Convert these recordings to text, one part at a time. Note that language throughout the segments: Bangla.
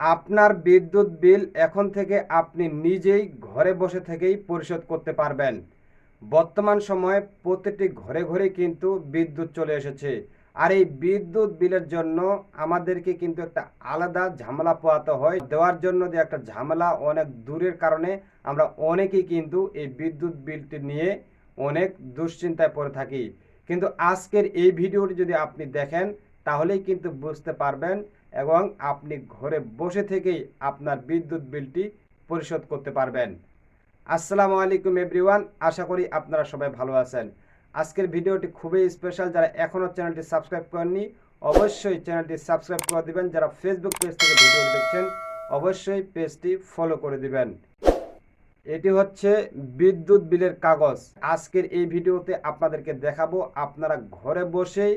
আপনার বিদ্যুৎ বিল এখন থেকে আপনি নিজেই ঘরে বসে থেকেই পরিশোধ করতে পারবেন। বর্তমান সময়ে প্রতিটি ঘরে ঘরে কিন্তু বিদ্যুৎ চলে এসেছে। আর এই বিদ্যুৎ বিলের জন্য আমাদেরকে কিন্তু একটা আলাদা ঝামেলা পোহাতে হয়। দেওয়ার জন্য যে একটা ঝামেলা অনেক দূরের কারণে আমরা অনেকেই কিন্তু এই বিদ্যুৎ বিলটি নিয়ে অনেক দুশ্চিন্তায় পড়ে থাকি। কিন্তু আজকের এই ভিডিওটি যদি আপনি দেখেন, তাহলেই কিন্তু বুঝতে পারবেন এবং আপনি ঘরে বসে থেকেই আপনার বিদ্যুৎ বিলটি পরিশোধ করতে পারবেন। আসসালামু আলাইকুম এভরিওয়ান, আশা করি আপনারা সবাই ভালো আছেন। আজকের ভিডিওটি খুবই স্পেশাল যারা এখনও চ্যানেলটি সাবস্ক্রাইব করেননি, অবশ্যই চ্যানেলটি সাবস্ক্রাইব করে দিবেন। যারা ফেসবুক পেজ থেকে ভিডিও দেখছেন, অবশ্যই পেজটি ফলো করে দিবেন। এটি হচ্ছে বিদ্যুৎ বিলের কাগজ। আজকের এই ভিডিওতে আপনাদেরকে দেখাবো, আপনারা ঘরে বসেই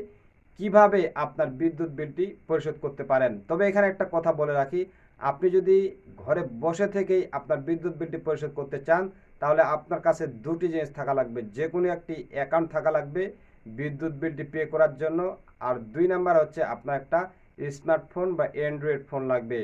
কীভাবে আপনার বিদ্যুৎ বিলটি পরিশোধ করতে পারেন? তবে এখানে একটা কথা বলে রাখি, আপনি যদি ঘরে বসে থেকেই আপনার বিদ্যুৎ বিলটি পরিশোধ করতে চান, তাহলে আপনার কাছে দুটি জিনিস থাকা লাগবে। যে কোনো একটি অ্যাকাউন্ট থাকা লাগবে বিদ্যুৎ বিলটি পে করার জন্য, আর দুই নাম্বার হচ্ছে আপনার একটা স্মার্টফোন বা অ্যান্ড্রয়েড ফোন লাগবে।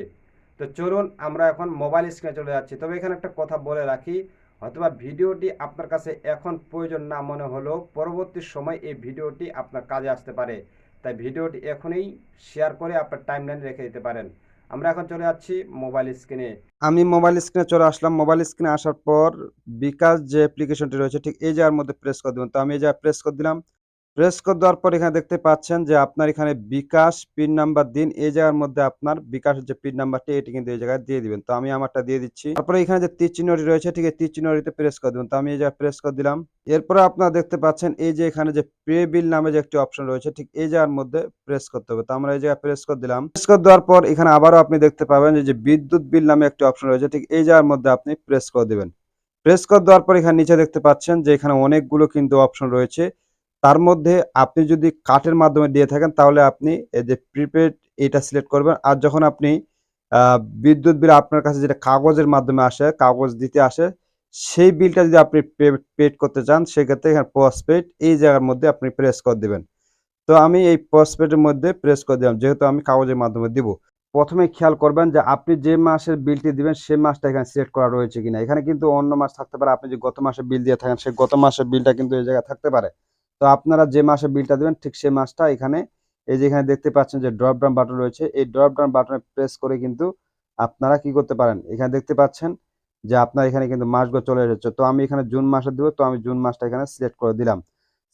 তো চলুন আমরা এখন মোবাইল স্ক্রিনে চলে যাচ্ছি। তবে এখানে একটা কথা বলে রাখি অথবা ভিডিওটি আপনার কাছে এখন প্রয়োজন না মনে হলেও পরবর্তী সময় এই ভিডিওটি আপনার কাজে আসতে পারে। তাই ভিডিওটি এখনই শেয়ার করে আপনার টাইম লাইনে রেখে দিতে পারেন। আমরা এখন চলে যাচ্ছি মোবাইল স্ক্রিনে আমি মোবাইল স্ক্রিনে চলে আসলাম। মোবাইল স্ক্রিনে আসার পর বিকাশ যে অ্যাপ্লিকেশনটি রয়েছে, ঠিক এই জায়গার মধ্যে প্রেস করে দেবেন। তো আমি এই জায়গায় প্রেস করে দিলাম। প্রেস করে দেওয়ার পর এখানে দেখতে পাচ্ছেন যে আপনার এখানে বিকাশ পিন নাম্বার দিন। এই জায়গার মধ্যে আপনার বিকাশের যে পিন নাম্বারটি এটি কিন্তু এই জায়গায় দিয়ে দিবেন। তো আমি আমারটা দিয়ে দিচ্ছি। তারপরে এখানে যে তীর চিহ্নটি রয়েছে, ঠিক এই তীর চিহ্নটিতে প্রেস করে দেবেন। তো আমি এই জায়গায় প্রেস করে দিলাম। এরপরে আপনারা দেখতে পাচ্ছেন এই যে এখানে যে পে বিল নামে যে একটি অপশন রয়েছে, ঠিক এই জায়গার মধ্যে প্রেস করতে হবে। তো আমরা এই জায়গায় প্রেস করে দিলাম। প্রেস করে দেওয়ার পর এখানে আবারও আপনি দেখতে পাবেন যে বিদ্যুৎ বিল নামে একটি অপশন রয়েছে, ঠিক এই জায়গার মধ্যে আপনি প্রেস করে দিবেন। প্রেস করে দেওয়ার পর এখানে নিচে দেখতে পাচ্ছেন যে এখানে অনেকগুলো কিন্তু অপশন রয়েছে। তার মধ্যে আপনি যদি কার্ডের মাধ্যমে দিয়ে থাকেন, তাহলে আপনি এই যে প্রিপেড এটা সিলেক্ট করবেন। আর যখন আপনি বিদ্যুৎ বিল আপনার কাছে যেটা কাগজের মাধ্যমে আসে, কাগজ দিতে আসে, সেই বিলটা যদি আপনি পেড করতে চান, সেক্ষেত্রে এখানে পোস্টপেড এই জায়গার মধ্যে আপনি প্রেস করে দিবেন। তো আমি এই পোস্টপেডের মধ্যে প্রেস করে দিলাম, যেহেতু আমি কাগজের মাধ্যমে দিব। প্রথমে খেয়াল করবেন যে আপনি যে মাসের বিলটি দিবেন সেই মাসটা এখানে সিলেক্ট করা রয়েছে কিনা। এখানে কিন্তু অন্য মাস থাকতে পারে। আপনি যে গত মাসে বিল দিয়ে থাকেন সেই গত মাসের বিলটা কিন্তু এই জায়গায় থাকতে পারে। তো আপনারা যে মাসে বিলটা দেবেন, ঠিক সেই মাসটা এখানে, এই যে এখানে দেখতে পাচ্ছেন যে ড্রপ ডাউন বাটন রয়েছে, এই ড্রপ ডাউন বাটনে প্রেস করে কিন্তু আপনারা কি করতে পারেন? এখানে দেখতে পাচ্ছেন যে আপনার এখানে কিন্তু মাসগুলো চলে এসেছে। তো আমি এখানে জুন মাসে দেবো, তো আমি জুন মাসটা এখানে সিলেক্ট করে দিলাম।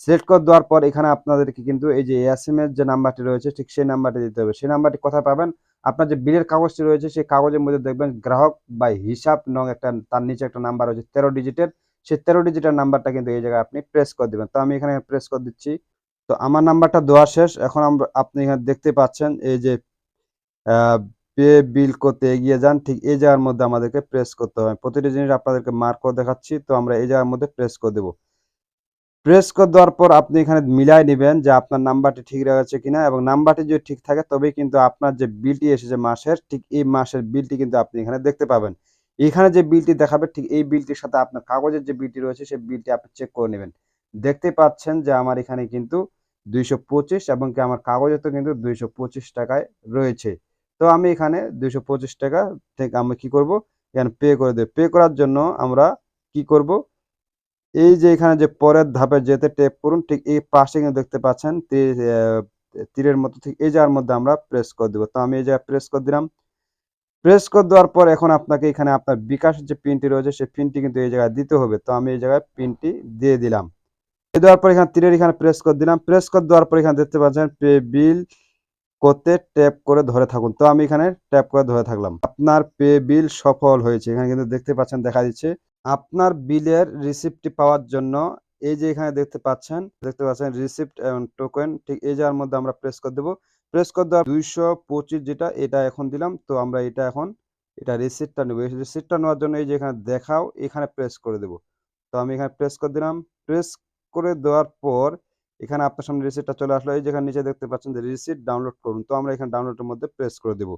সিলেক্ট করে দেওয়ার পর এখানে আপনাদেরকে কিন্তু এই যে এস এম এর যে নাম্বারটি রয়েছে, ঠিক সেই নাম্বারটি দিতে হবে। সেই নাম্বারটি কোথায় পাবেন? আপনার যে বিলের কাগজটি রয়েছে, সেই কাগজের মধ্যে দেখবেন গ্রাহক বা হিসাব নং একটা, তার নিচে একটা নাম্বার রয়েছে, তেরো ডিজিটের সেই তেরো ডিজিটের নাম্বারটা কিন্তু এই জায়গায় আপনি প্রেস করে দিবেন। তো আমি এখানে প্রেস করে দিচ্ছি। তো আমার নাম্বারটা দেওয়া শেষ। এখন আমরা, আপনি এখানে দেখতে পাচ্ছেন এই যে পে বিল করতে এগিয়ে যান, ঠিক এই জায়গার মধ্যে আমাদেরকে প্রেস করতে হবে। প্রতিটি জিনিস আপনাদেরকে মার্ক করে দেখাচ্ছি। তো আমরা এই জায়গার মধ্যে প্রেস করে দেবো। প্রেস করে দেওয়ার পর আপনি এখানে মিলাই নেবেন যে আপনার নাম্বারটি ঠিক রয়েছে কিনা এবং নাম্বারটি যদি ঠিক থাকে তবেই কিন্তু আপনার যে বিলটি এসেছে মাসের, ঠিক এই মাসের বিলটি কিন্তু আপনি এখানে দেখতে পাবেন। এখানে যে বিলটি দেখাবে, ঠিক এই বিলটির সাথে আপনার কাগজের যে বিলটি রয়েছে, সেই বিলটি আপনি চেক করে নেবেন। দেখতে পাচ্ছেন যে আমার এখানে কিন্তু দুইশো পঁচিশ এবং কি আমার কাগজে তো কিন্তু দুইশো পঁচিশ টাকায় রয়েছে। তো আমি এখানে দুইশো পঁচিশ টাকা থেকে আমি কি করব? এখানে পে করে দেব। পে করার জন্য আমরা কি করব? এই যে এখানে যে পরের ধাপে যেতে টেপ করুন, ঠিক এই পাশে কিন্তু দেখতে পাচ্ছেন তীরের মতো, ঠিক এই জায়গার মধ্যে আমরা প্রেস করে দেবো। তো আমি এই জায়গায় প্রেস করে দিলাম। প্রেস করে দেওয়ার পর এখন আপনাকে এখানে আপনার বিকাশ যে পিনটি রয়েছে, সেই পিনটি কিন্তু এই জায়গায় দিতে হবে। তো আমি এই জায়গায় পিনটি দিয়ে দিলাম। দেওয়ার পর এখানে তীরের এখানে প্রেস করে দিলাম। প্রেস করে দেওয়ার পর এখানে দেখতে পাচ্ছেন পে বিল করতে ট্যাপ করে ধরে থাকুন। তো আমি এখানে ট্যাপ করে ধরে থাকলাম। আপনার পে বিল সফল হয়েছে। এখানে কিন্তু দেখতে পাচ্ছেন, দেখা দিচ্ছে, আপনার বিলের রিসিপ্টটি পাওয়ার জন্য এই যে এখানে দেখতে পাচ্ছেন দেখতে পাচ্ছেন রিসিপ্ট এবং টোকেন ঠিক এই জায়গার মধ্যে আমরা প্রেস করে দেবো। প্রেস করে দেওয়ার দুইশো পঁচিশ যেটা, এটা এখন দিলাম। তো আমরা এটা এখন, এটা রিসিপ্টটা নেব। এই রিসিপ্টটা নেওয়ার জন্য এই যে এখানে দেখাও, এখানে প্রেস করে দেবো। তো আমি এখানে প্রেস করে দিলাম। প্রেস করে দেওয়ার পর এখানে আপনার সামনে রিসিপ্টটা চলে আসলো। এই যেখানে নিচে দেখতে পাচ্ছেন যে রিসিপ্ট ডাউনলোড করুন। তো আমরা এখানে ডাউনলোডের মধ্যে প্রেস করে দেবো।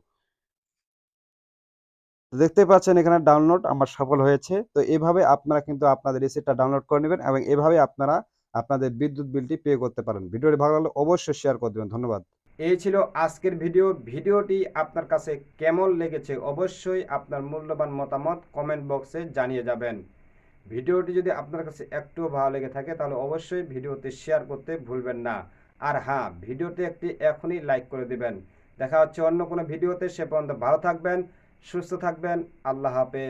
দেখতে পাচ্ছেন এখানে ডাউনলোড আমার সফল হয়েছে। তো এভাবে আপনারা কিন্তু আপনাদের রিসিপ্টটা ডাউনলোড করে নেবেন এবং এভাবে আপনারা আপনাদের বিদ্যুৎ বিলটি পে করতে পারেন। ভিডিওটি ভালো লাগলে অবশ্যই শেয়ার করে দেবেন। ধন্যবাদ। এই ছিল আজকের ভিডিও। ভিডিওটি আপনার কাছে কেমন লেগেছে অবশ্যই আপনার মূল্যবান মতামত কমেন্ট বক্সে জানিয়ে যাবেন। ভিডিওটি যদি আপনার কাছে একটু ভালো লেগে থাকে তাহলে অবশ্যই ভিডিওতে শেয়ার করতে ভুলবেন না। আর হ্যাঁ ভিডিওতে একটি এখনই লাইক করে দিবেন। দেখা হচ্ছে অন্য কোনো ভিডিওতে, সে পর্যন্ত ভালো থাকবেন, সুস্থ থাকবেন, আল্লাহ হাফেজ।